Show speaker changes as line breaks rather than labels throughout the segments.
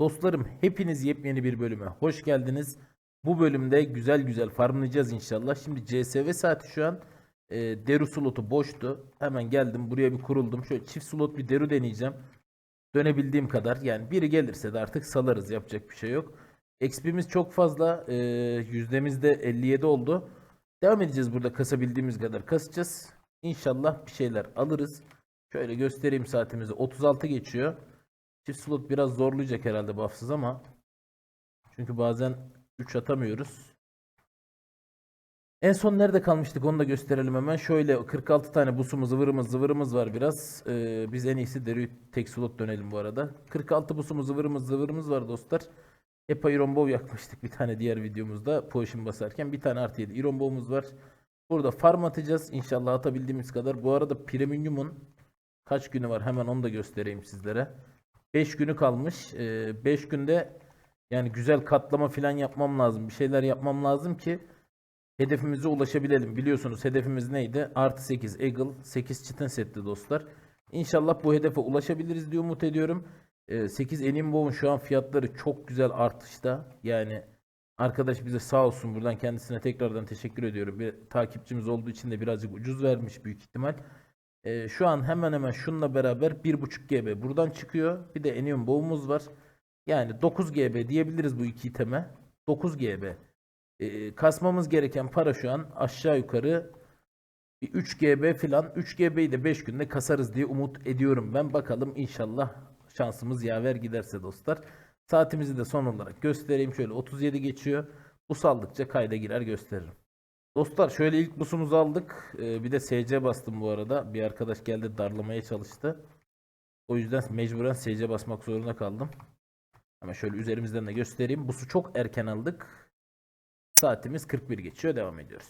Dostlarım hepiniz yepyeni bir bölüme hoş geldiniz. Bu bölümde güzel güzel farmlayacağız inşallah. Şimdi CSV saati şu an e, deru slotu boştu. Hemen geldim buraya bir kuruldum. Şöyle çift slot bir deru deneyeceğim. Dönebildiğim kadar yani biri gelirse de artık salarız yapacak bir şey yok. XP'miz çok fazla e, yüzdemiz de 57 oldu. Devam edeceğiz burada kasabildiğimiz kadar kasacağız. İnşallah bir şeyler alırız. Şöyle göstereyim saatimizi 36 geçiyor. Çift slot biraz zorlayacak herhalde buffsız ama çünkü bazen 3 atamıyoruz. En son nerede kalmıştık onu da gösterelim hemen. Şöyle 46 tane busumuz zıvırımız zıvırımız var biraz. Ee, biz en iyisi deri tek slot dönelim bu arada. 46 busumuz zıvırımız zıvırımız var dostlar. Hep Iron Bow yakmıştık bir tane diğer videomuzda potion basarken. Bir tane artı 7 Iron Bow'umuz var. Burada farm atacağız. İnşallah atabildiğimiz kadar. Bu arada Premium'un kaç günü var hemen onu da göstereyim sizlere. 5 günü kalmış. 5 günde yani güzel katlama falan yapmam lazım. Bir şeyler yapmam lazım ki hedefimize ulaşabilelim. Biliyorsunuz hedefimiz neydi? Artı 8 Eagle, 8 Chitin setti dostlar. İnşallah bu hedefe ulaşabiliriz diye umut ediyorum. 8 Enimbo'nun şu an fiyatları çok güzel artışta. Yani arkadaş bize sağ olsun buradan kendisine tekrardan teşekkür ediyorum. Bir takipçimiz olduğu için de birazcık ucuz vermiş büyük ihtimal. Ee, şu an hemen hemen şununla beraber 1.5 GB buradan çıkıyor. Bir de Enium Bow'umuz var. Yani 9 GB diyebiliriz bu iki iteme. 9 GB. Ee, kasmamız gereken para şu an aşağı yukarı bir 3 GB falan. 3 GB'yi de 5 günde kasarız diye umut ediyorum ben. Bakalım inşallah şansımız yaver giderse dostlar. Saatimizi de son olarak göstereyim. Şöyle 37 geçiyor. Bu saldıkça kayda girer gösteririm. Dostlar şöyle ilk busumuzu aldık. Ee, bir de SC bastım bu arada. Bir arkadaş geldi darlamaya çalıştı. O yüzden mecburen SC basmak zorunda kaldım. Ama şöyle üzerimizden de göstereyim. Busu çok erken aldık. Saatimiz 41 geçiyor. Devam ediyoruz.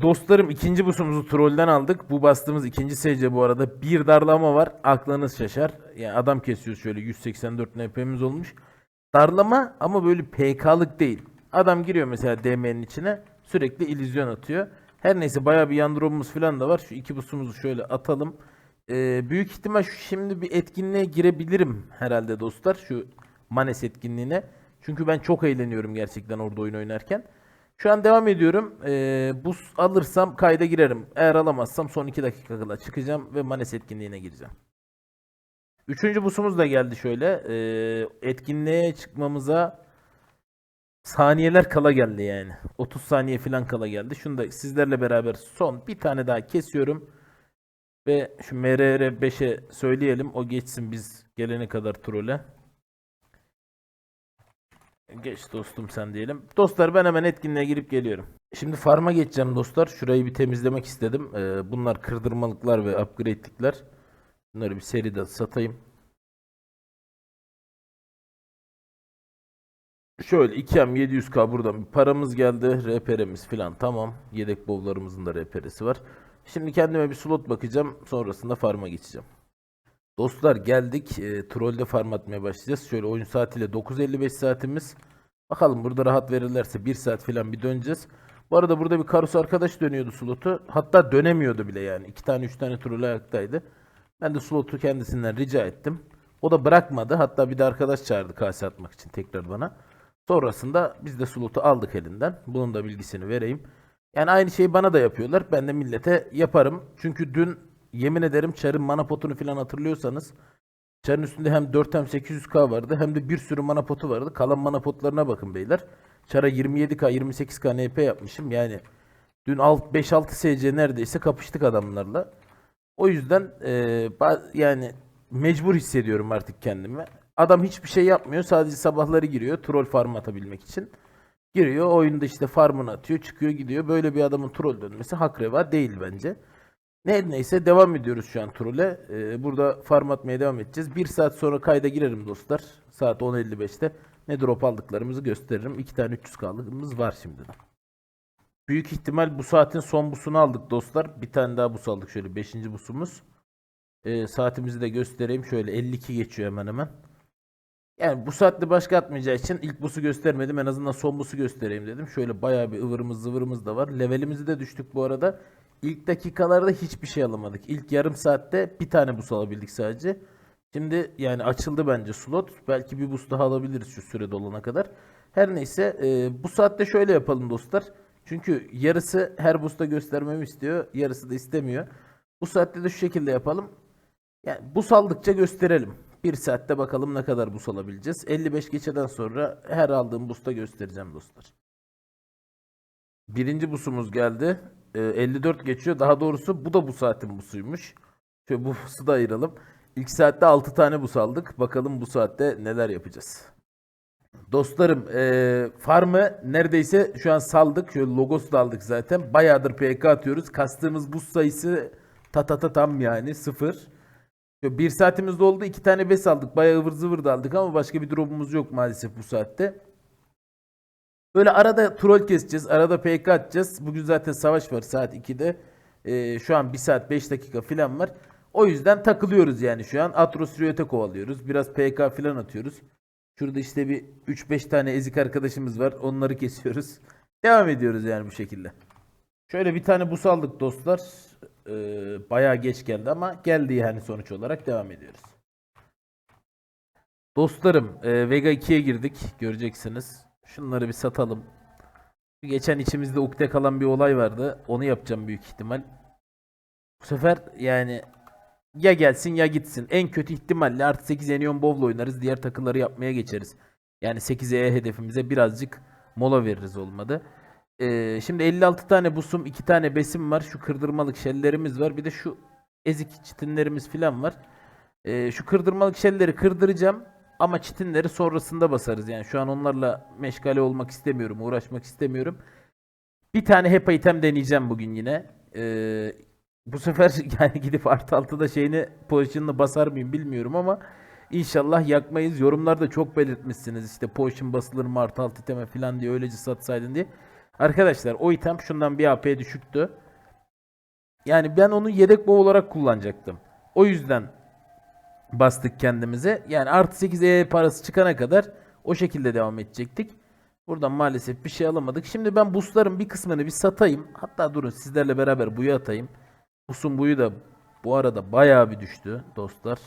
Dostlarım ikinci busumuzu trollden aldık. Bu bastığımız ikinci SC bu arada. Bir darlama var. Aklınız şaşar. Yani adam kesiyor şöyle 184 NP'miz olmuş. Darlama ama böyle PK'lık değil. Adam giriyor mesela DM'nin içine. Sürekli illüzyon atıyor. Her neyse bayağı bir yan drop'umuz falan da var. Şu iki busumuzu şöyle atalım. Ee, büyük ihtimal şu şimdi bir etkinliğe girebilirim herhalde dostlar. Şu Manes etkinliğine. Çünkü ben çok eğleniyorum gerçekten orada oyun oynarken. Şu an devam ediyorum. Ee, bus alırsam kayda girerim. Eğer alamazsam son 2 dakika kala çıkacağım ve Manes etkinliğine gireceğim. Üçüncü busumuz da geldi şöyle. Ee, etkinliğe çıkmamıza saniyeler kala geldi yani. 30 saniye falan kala geldi. Şunu da sizlerle beraber son bir tane daha kesiyorum. Ve şu MRR 5'e söyleyelim. O geçsin biz gelene kadar trole. Geç dostum sen diyelim. Dostlar ben hemen etkinliğe girip geliyorum. Şimdi farma geçeceğim dostlar. Şurayı bir temizlemek istedim. Ee, bunlar kırdırmalıklar ve upgrade'likler. Bunları bir seride satayım. Şöyle 2M 700K buradan bir paramız geldi. RPR'miz falan tamam. Yedek bowlarımızın da RPR'si var. Şimdi kendime bir slot bakacağım. Sonrasında farma geçeceğim. Dostlar geldik. E, trollde farm atmaya başlayacağız. Şöyle oyun saatiyle 9.55 saatimiz. Bakalım burada rahat verirlerse 1 saat falan bir döneceğiz. Bu arada burada bir karus arkadaş dönüyordu slotu. Hatta dönemiyordu bile yani. 2 tane 3 tane troll ayaktaydı. Ben de slotu kendisinden rica ettim. O da bırakmadı. Hatta bir de arkadaş çağırdı kase atmak için tekrar bana. Sonrasında biz de slotu aldık elinden. Bunun da bilgisini vereyim. Yani aynı şeyi bana da yapıyorlar. Ben de millete yaparım. Çünkü dün yemin ederim Çar'ın mana potunu falan hatırlıyorsanız Çar'ın üstünde hem 4 hem 800k vardı hem de bir sürü mana potu vardı. Kalan mana potlarına bakın beyler. Çar'a 27k 28k NP yapmışım. Yani dün 5-6 SC neredeyse kapıştık adamlarla. O yüzden ba- yani mecbur hissediyorum artık kendimi. Adam hiçbir şey yapmıyor. Sadece sabahları giriyor troll farm atabilmek için. Giriyor oyunda işte farmını atıyor çıkıyor gidiyor. Böyle bir adamın troll dönmesi hak reva değil bence. Ne neyse devam ediyoruz şu an trole. Ee, burada farm atmaya devam edeceğiz. Bir saat sonra kayda girerim dostlar. Saat 10.55'te ne drop aldıklarımızı gösteririm. İki tane 300K'lığımız var şimdiden. Büyük ihtimal bu saatin son busunu aldık dostlar. Bir tane daha bus aldık şöyle 5. busumuz. Ee, saatimizi de göstereyim. Şöyle 52 geçiyor hemen hemen. Yani bu saatte başka atmayacağı için ilk busu göstermedim. En azından son busu göstereyim dedim. Şöyle bayağı bir ıvırımız zıvırımız da var. Levelimizi de düştük bu arada. İlk dakikalarda hiçbir şey alamadık. İlk yarım saatte bir tane bus alabildik sadece. Şimdi yani açıldı bence slot. Belki bir boost daha alabiliriz şu süre dolana kadar. Her neyse e, bu saatte şöyle yapalım dostlar. Çünkü yarısı her boost'a göstermemi istiyor. Yarısı da istemiyor. Bu saatte de şu şekilde yapalım. Yani bu saldıkça gösterelim. Bir saatte bakalım ne kadar bus alabileceğiz. 55 geçeden sonra her aldığım busta göstereceğim dostlar. Birinci busumuz geldi. Ee, 54 geçiyor. Daha doğrusu bu da bu saatin busuymuş. Şöyle bu busu da ayıralım. İlk saatte 6 tane bus aldık. Bakalım bu saatte neler yapacağız. Dostlarım ee, farmı neredeyse şu an saldık. Şöyle logosu da aldık zaten. Bayağıdır PK atıyoruz. Kastığımız bus sayısı ta ta ta tam yani sıfır. Bir saatimiz doldu. iki tane bes aldık. Bayağı ıvır zıvır da aldık ama başka bir drop'umuz yok maalesef bu saatte. Böyle arada troll keseceğiz. Arada PK atacağız. Bugün zaten savaş var saat 2'de. Ee, şu an 1 saat 5 dakika falan var. O yüzden takılıyoruz yani şu an. Atros Riot'e kovalıyoruz. Biraz PK falan atıyoruz. Şurada işte bir 3-5 tane ezik arkadaşımız var. Onları kesiyoruz. Devam ediyoruz yani bu şekilde. Şöyle bir tane bus aldık dostlar. Ee, bayağı geç geldi ama geldi yani sonuç olarak devam ediyoruz. Dostlarım e, Vega 2'ye girdik. Göreceksiniz. Şunları bir satalım. Geçen içimizde ukde kalan bir olay vardı. Onu yapacağım büyük ihtimal. Bu sefer yani ya gelsin ya gitsin. En kötü ihtimalle artı 8 Enion Bow'la oynarız. Diğer takıları yapmaya geçeriz. Yani 8'e hedefimize birazcık mola veririz olmadı. Ee, şimdi 56 tane busum, 2 tane besim var. Şu kırdırmalık şellerimiz var. Bir de şu ezik çitinlerimiz falan var. Ee, şu kırdırmalık şelleri kırdıracağım. Ama çitinleri sonrasında basarız. Yani şu an onlarla meşgale olmak istemiyorum. Uğraşmak istemiyorum. Bir tane HEPA item deneyeceğim bugün yine. Ee, bu sefer yani gidip artı altıda şeyini pozisyonunu basar mıyım bilmiyorum ama inşallah yakmayız. Yorumlarda çok belirtmişsiniz işte potion basılır mı artı altı iteme falan diye öylece satsaydın diye. Arkadaşlar o item şundan bir AP düşüktü. Yani ben onu yedek bow olarak kullanacaktım. O yüzden bastık kendimize. Yani artı 8 E parası çıkana kadar o şekilde devam edecektik. Buradan maalesef bir şey alamadık. Şimdi ben busların bir kısmını bir satayım. Hatta durun sizlerle beraber buyu atayım. Busun buyu da bu arada bayağı bir düştü dostlar.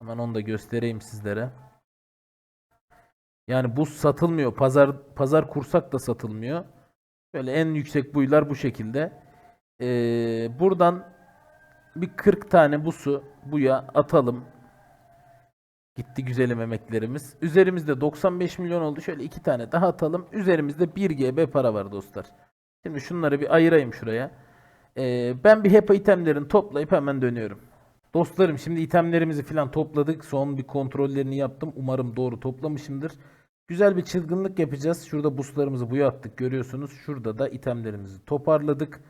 Hemen onu da göstereyim sizlere. Yani buz satılmıyor. Pazar pazar kursak da satılmıyor. Böyle en yüksek buylar bu şekilde. Ee, buradan bir 40 tane busu buya atalım. Gitti güzelim emeklerimiz. Üzerimizde 95 milyon oldu. Şöyle iki tane daha atalım. Üzerimizde 1 GB para var dostlar. Şimdi şunları bir ayırayım şuraya. Ee, ben bir HEPA itemlerini toplayıp hemen dönüyorum. Dostlarım şimdi itemlerimizi falan topladık. Son bir kontrollerini yaptım. Umarım doğru toplamışımdır. Güzel bir çılgınlık yapacağız. Şurada buslarımızı buya attık görüyorsunuz. Şurada da itemlerimizi toparladık.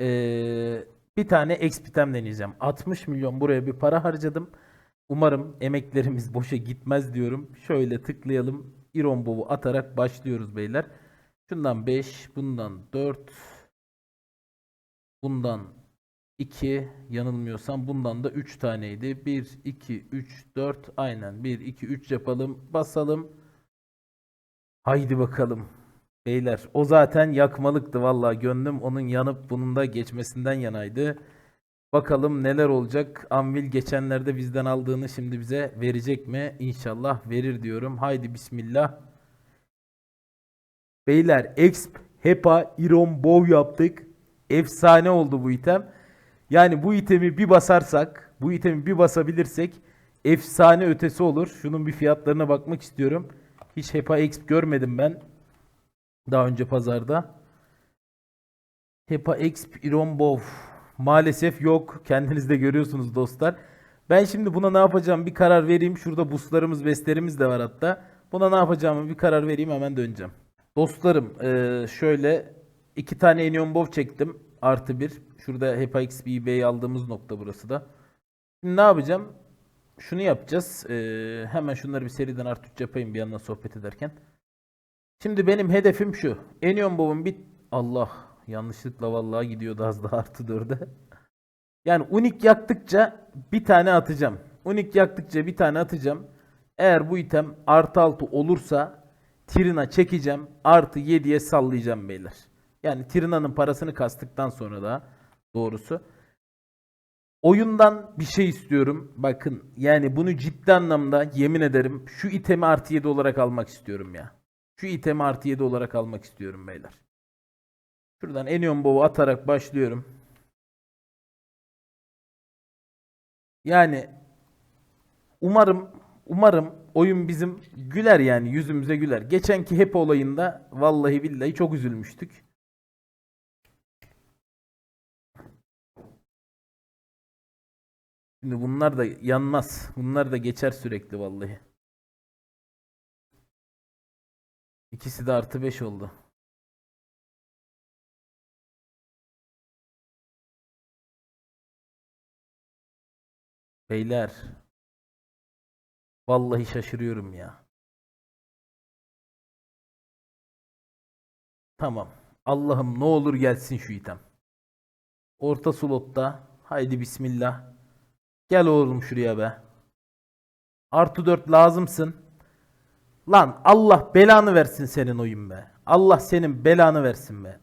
Ee, bir tane exp item deneyeceğim. 60 milyon buraya bir para harcadım. Umarım emeklerimiz boşa gitmez diyorum. Şöyle tıklayalım. Iron Bow'u atarak başlıyoruz beyler. Şundan 5, bundan 4, bundan 2, yanılmıyorsam bundan da 3 taneydi. 1, 2, 3, 4, aynen 1, 2, 3 yapalım. Basalım. Haydi bakalım. Beyler o zaten yakmalıktı vallahi gönlüm onun yanıp bunun da geçmesinden yanaydı. Bakalım neler olacak. Anvil geçenlerde bizden aldığını şimdi bize verecek mi? İnşallah verir diyorum. Haydi bismillah. Beyler exp, hepa, iron, bow yaptık. Efsane oldu bu item. Yani bu itemi bir basarsak, bu itemi bir basabilirsek efsane ötesi olur. Şunun bir fiyatlarına bakmak istiyorum. Hiç hepa exp görmedim ben. Daha önce pazarda. Hepa exp, iron, bow. Maalesef yok. Kendiniz de görüyorsunuz dostlar. Ben şimdi buna ne yapacağım bir karar vereyim. Şurada buslarımız, bestlerimiz de var hatta. Buna ne yapacağımı bir karar vereyim hemen döneceğim. Dostlarım eee, şöyle iki tane Enion Bow çektim. Artı bir. Şurada Hepa XP eBay'i aldığımız nokta burası da. Şimdi ne yapacağım? Şunu yapacağız. Eee, hemen şunları bir seriden artı 3 yapayım bir yandan sohbet ederken. Şimdi benim hedefim şu. Enion Bow'un bir... Allah yanlışlıkla vallahi gidiyordu az daha artı 4'e. Yani unik yaktıkça bir tane atacağım. Unik yaktıkça bir tane atacağım. Eğer bu item artı 6 olursa Trina çekeceğim. Artı 7'ye sallayacağım beyler. Yani Trina'nın parasını kastıktan sonra da doğrusu. Oyundan bir şey istiyorum. Bakın yani bunu ciddi anlamda yemin ederim şu itemi artı 7 olarak almak istiyorum ya. Şu itemi artı 7 olarak almak istiyorum beyler. Şuradan Enion Bow'u atarak başlıyorum. Yani umarım umarım oyun bizim güler yani yüzümüze güler. Geçenki hep olayında vallahi billahi çok üzülmüştük. Şimdi bunlar da yanmaz. Bunlar da geçer sürekli vallahi. İkisi de artı 5 oldu. Beyler. Vallahi şaşırıyorum ya. Tamam. Allah'ım ne olur gelsin şu item. Orta slotta. Haydi bismillah. Gel oğlum şuraya be. Artı 4 lazımsın. Lan Allah belanı versin senin oyun be. Allah senin belanı versin be.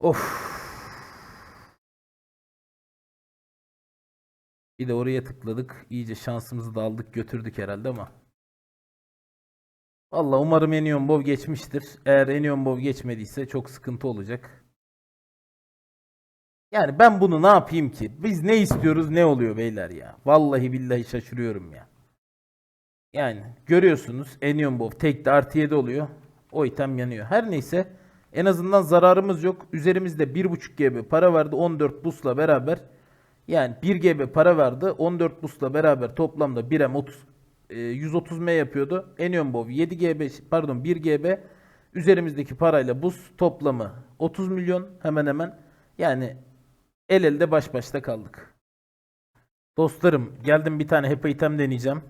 Of. Bir de oraya tıkladık. İyice şansımızı da aldık götürdük herhalde ama. Valla umarım Enion Bov geçmiştir. Eğer Enion Bov geçmediyse çok sıkıntı olacak. Yani ben bunu ne yapayım ki? Biz ne istiyoruz ne oluyor beyler ya. Vallahi billahi şaşırıyorum ya. Yani görüyorsunuz Enion Bov tek de artı 7 oluyor. O item yanıyor. Her neyse en azından zararımız yok. Üzerimizde 1.5 GB para vardı 14 busla beraber. Yani 1 GB para vardı 14 busla beraber toplamda 1 M 30 e, 130 M yapıyordu. Enion Bov 7 GB pardon 1 GB üzerimizdeki parayla bus toplamı 30 milyon hemen hemen. Yani el elde baş başta kaldık. Dostlarım geldim bir tane HEPA item deneyeceğim.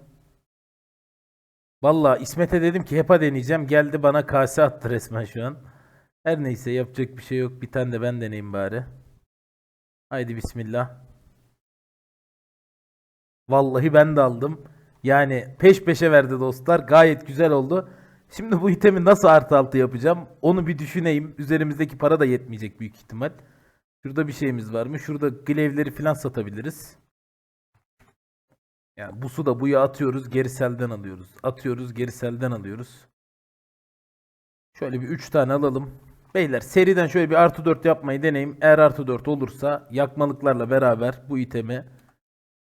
Valla İsmet'e dedim ki HEPA deneyeceğim. Geldi bana kase attı resmen şu an. Her neyse yapacak bir şey yok. Bir tane de ben deneyeyim bari. Haydi bismillah. Vallahi ben de aldım. Yani peş peşe verdi dostlar. Gayet güzel oldu. Şimdi bu itemi nasıl artı altı yapacağım? Onu bir düşüneyim. Üzerimizdeki para da yetmeyecek büyük ihtimal. Şurada bir şeyimiz var mı? Şurada glaive'leri falan satabiliriz. Yani bu su da buya atıyoruz. Geri selden alıyoruz. Atıyoruz. Geri selden alıyoruz. Şöyle bir 3 tane alalım. Beyler seriden şöyle bir artı 4 yapmayı deneyim. Eğer artı 4 olursa yakmalıklarla beraber bu itemi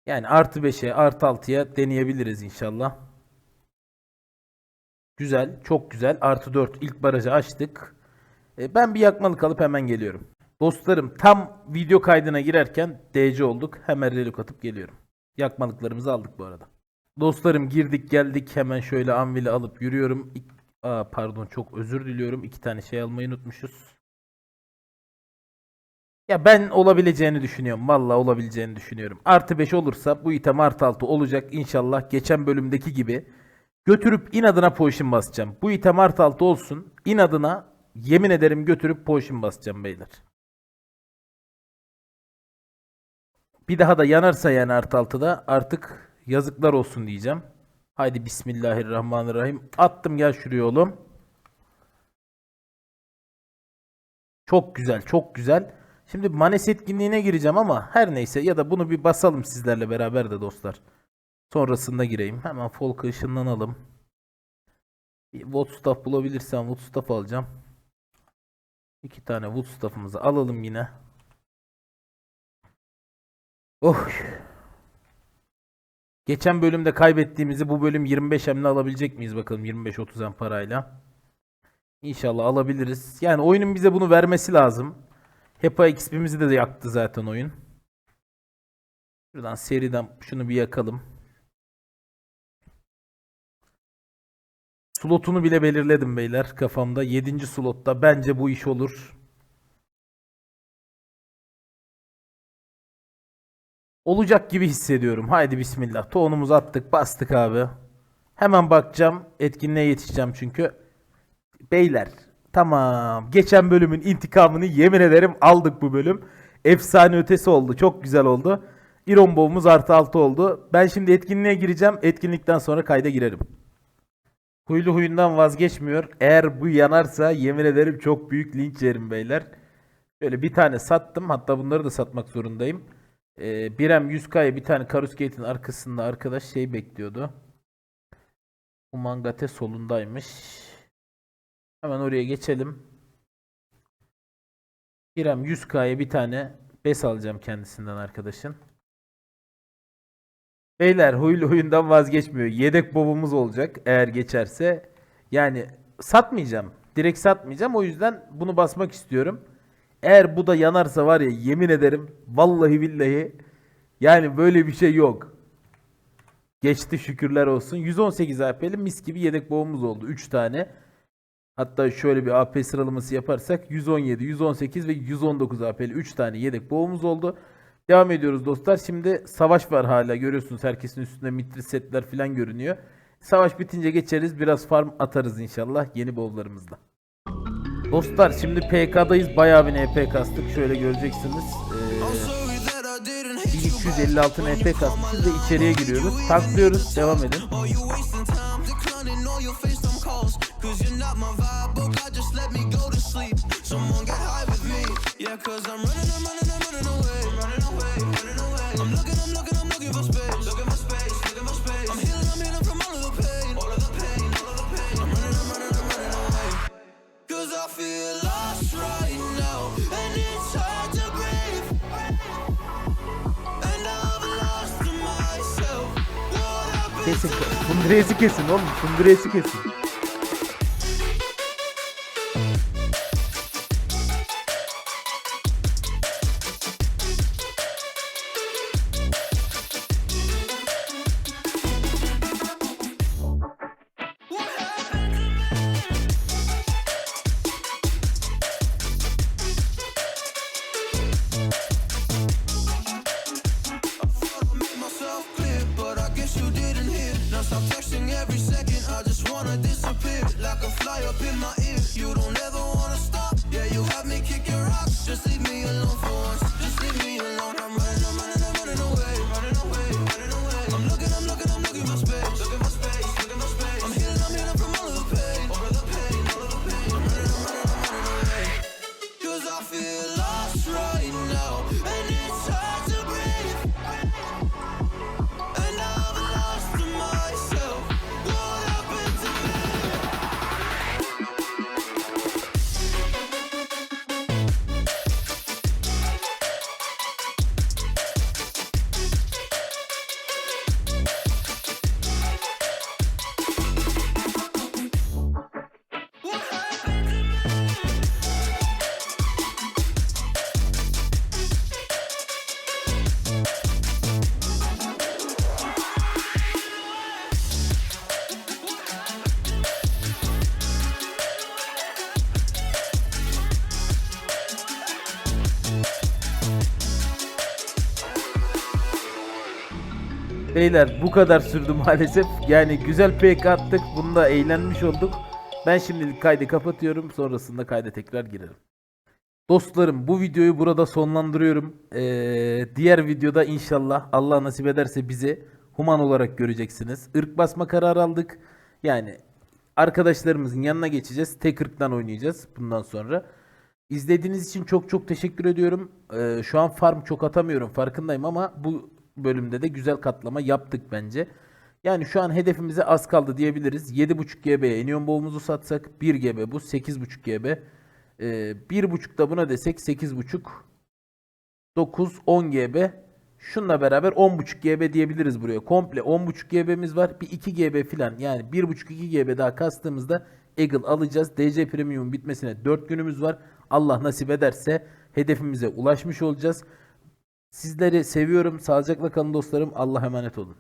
yani artı 5'e artı 6'ya deneyebiliriz inşallah. Güzel. Çok güzel. Artı 4 ilk barajı açtık. E, ben bir yakmalık alıp hemen geliyorum. Dostlarım tam video kaydına girerken DC olduk. Hemen relok atıp geliyorum. Yakmalıklarımızı aldık bu arada. Dostlarım girdik geldik hemen şöyle anvili alıp yürüyorum. İk- Aa, pardon çok özür diliyorum. İki tane şey almayı unutmuşuz. Ya ben olabileceğini düşünüyorum. Vallahi olabileceğini düşünüyorum. Artı 5 olursa bu item artı 6 olacak inşallah. Geçen bölümdeki gibi. Götürüp inadına potion basacağım. Bu item artı 6 olsun. İnadına yemin ederim götürüp potion basacağım beyler. Bir daha da yanarsa yani artı 6'da artık yazıklar olsun diyeceğim. Haydi Bismillahirrahmanirrahim. Attım gel şuraya oğlum. Çok güzel, çok güzel. Şimdi Manes etkinliğine gireceğim ama her neyse ya da bunu bir basalım sizlerle beraber de dostlar. Sonrasında gireyim. Hemen Folk'ı ışınlanalım. Bir Woodstaff bulabilirsem Woodstaff alacağım. İki tane Woodstaff'ımızı alalım yine. Oh. Geçen bölümde kaybettiğimizi bu bölüm 25 emle alabilecek miyiz bakalım 25-30 em parayla. İnşallah alabiliriz. Yani oyunun bize bunu vermesi lazım. HEPA XP'mizi de yaktı zaten oyun. Şuradan seriden şunu bir yakalım. Slotunu bile belirledim beyler kafamda. 7. slotta bence bu iş olur. Olacak gibi hissediyorum. Haydi bismillah. Tohumumuzu attık, bastık abi. Hemen bakacağım. Etkinliğe yetişeceğim çünkü. Beyler, tamam. Geçen bölümün intikamını yemin ederim aldık bu bölüm. Efsane ötesi oldu. Çok güzel oldu. İron Bow'umuz artı 6 oldu. Ben şimdi etkinliğe gireceğim. Etkinlikten sonra kayda girerim. Huylu huyundan vazgeçmiyor. Eğer bu yanarsa yemin ederim çok büyük linç yerim beyler. Şöyle bir tane sattım. Hatta bunları da satmak zorundayım. Ee, Birem 100K'ya bir tane Karus Gate'in arkasında arkadaş şey bekliyordu. Bu mangate solundaymış. Hemen oraya geçelim. İrem 100K'ya bir tane bes alacağım kendisinden arkadaşın. Beyler huylu huyundan vazgeçmiyor. Yedek bobumuz olacak eğer geçerse. Yani satmayacağım. Direkt satmayacağım. O yüzden bunu basmak istiyorum. Eğer bu da yanarsa var ya yemin ederim vallahi billahi yani böyle bir şey yok. Geçti şükürler olsun. 118 AP'li mis gibi yedek boğumuz oldu. 3 tane. Hatta şöyle bir AP sıralaması yaparsak 117, 118 ve 119 AP'li 3 tane yedek boğumuz oldu. Devam ediyoruz dostlar. Şimdi savaş var hala. Görüyorsunuz herkesin üstünde mitri setler falan görünüyor. Savaş bitince geçeriz. Biraz farm atarız inşallah yeni bowlarımızda. Dostlar şimdi PK'dayız. Bayağı bir NP kastık. Şöyle göreceksiniz. Ee, 1256 NP kasmışız ve içeriye giriyoruz. Taklıyoruz. Devam edin.
Cause I'm running, I'm running, I'm running away, running away, running away. I'm looking, I'm looking, I'm looking for space,
Kesin. Funduresi kesin oğlum. Funduresi kesin. Beyler bu kadar sürdü maalesef. Yani güzel PK attık. Bunda eğlenmiş olduk. Ben şimdilik kaydı kapatıyorum. Sonrasında kayda tekrar girerim. Dostlarım bu videoyu burada sonlandırıyorum. Ee, diğer videoda inşallah Allah nasip ederse bizi human olarak göreceksiniz. Irk basma kararı aldık. Yani arkadaşlarımızın yanına geçeceğiz. Tek ırktan oynayacağız bundan sonra. İzlediğiniz için çok çok teşekkür ediyorum. Ee, şu an farm çok atamıyorum farkındayım ama bu bölümde de güzel katlama yaptık bence. Yani şu an hedefimize az kaldı diyebiliriz. 7.5 GB'ye Enion Bow'umuzu satsak 1 GB bu 8.5 GB. Ee, 1.5 da buna desek 8.5 9 10 GB. Şunla beraber 10.5 GB diyebiliriz buraya. Komple 10.5 GB'miz var. Bir 2 GB falan yani 1.5-2 GB daha kastığımızda Eagle alacağız. DC Premium bitmesine 4 günümüz var. Allah nasip ederse hedefimize ulaşmış olacağız. Sizleri seviyorum. Sağlıcakla kalın dostlarım. Allah emanet olun.